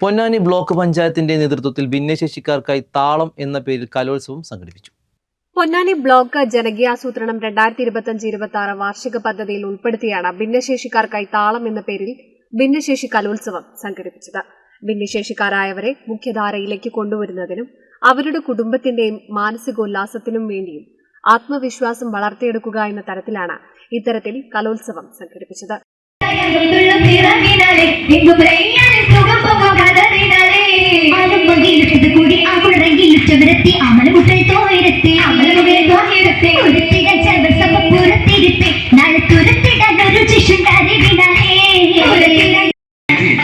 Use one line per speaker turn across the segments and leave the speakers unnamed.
Ponnani block പഞ്ചായത്തിന്റെ നേതൃത്വത്തിൽ ഭിന്നശേഷിക്കാർക്കായി താളം എന്ന പേരിൽ കലോത്സവം സംഘടിപ്പിച്ചു.
പൊന്നാനി ബ്ലോക്ക് ജനകീയാസൂത്രണം രണ്ടായിരത്തി ഇരുപത്തിയഞ്ച് ഇരുപത്തി ആറ് വാർഷിക പദ്ധതിയിൽ ഉൾപ്പെടുത്തിയാണ് ഭിന്നശേഷിക്കാർക്കായി താളം എന്ന പേരിൽ ഭിന്നശേഷി കലോത്സവം സംഘടിപ്പിച്ചത്. ഭിന്നശേഷിക്കാരായവരെ മുഖ്യധാരയിലേക്ക് കൊണ്ടുവരുന്നതിനും അവരുടെ കുടുംബത്തിന്റെയും മാനസികോല്ലാസത്തിനും വേണ്ടിയും ആത്മവിശ്വാസം വളർത്തിയെടുക്കുക എന്ന തരത്തിലാണ് ഇത്തരത്തിൽ കലോത്സവം സംഘടിപ്പിച്ചത്.
കുളറങ്കിയിലിട്ടവരെത്തി അമലമുട്ടൽ തോയിരത്തെ അമലമുകൾ തോയിരത്തെ ഒരു തികച്ച സമപ്പുറത്തിരുത്തെ നാളെ തുരത്തിടാൻ ഒരു ശിശുണ്ടാറിവിനാലേ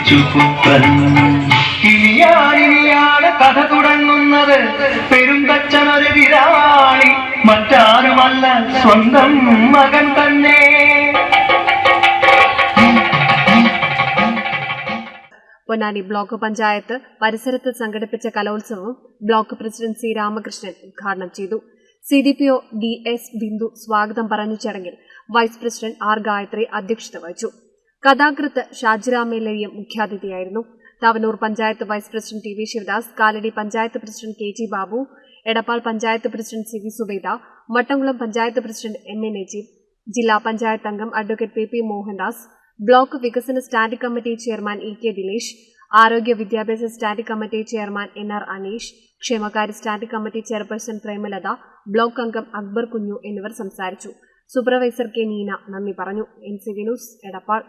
ചുപ്പൻ ഇനിയാണിനിയാണ് കഥ തുടങ്ങുന്നത്. പെരുന്തച്ചനൊരു വിരാളി. മറ്റാരുമല്ല സ്വന്തം മകൻ തന്നെ.
പൊന്നാനി ബ്ലോക്ക് പഞ്ചായത്ത് പരിസരത്ത് സംഘടിപ്പിച്ച കലോത്സവം ബ്ലോക്ക് പ്രസിഡന്റ് സി രാമകൃഷ്ണൻ ഉദ്ഘാടനം ചെയ്തു. C D P O D S Bindu സ്വാഗതം പറഞ്ഞ ചടങ്ങിൽ വൈസ് പ്രസിഡന്റ് ആർ ഗായത്രി അധ്യക്ഷത വഹിച്ചു. കഥാകൃത്ത് ഷാജിറാമേലയ്യം മുഖ്യാതിഥിയായിരുന്നു. Thavanur panchayat vice president T V Sivadas Kalady panchayat president K G Babu Edappal panchayat president C V Subeda Vattamkulam panchayat president M A Najeeb ജില്ലാ പഞ്ചായത്ത് അംഗം advocate P P Mohandas block വികസന standing committee chairman E K Dinesh ആരോഗ്യ വിദ്യാഭ്യാസ standing committee chairman N R Aneesh ക്ഷേമകാര്യ standing committee chairperson Premalatha block അംഗം അക്ബർ കുഞ്ഞു എന്നിവർ സംസാരിച്ചു. സൂപ്പർവൈസർ കെ നീന നന്ദി പറഞ്ഞു. N C news Edappal.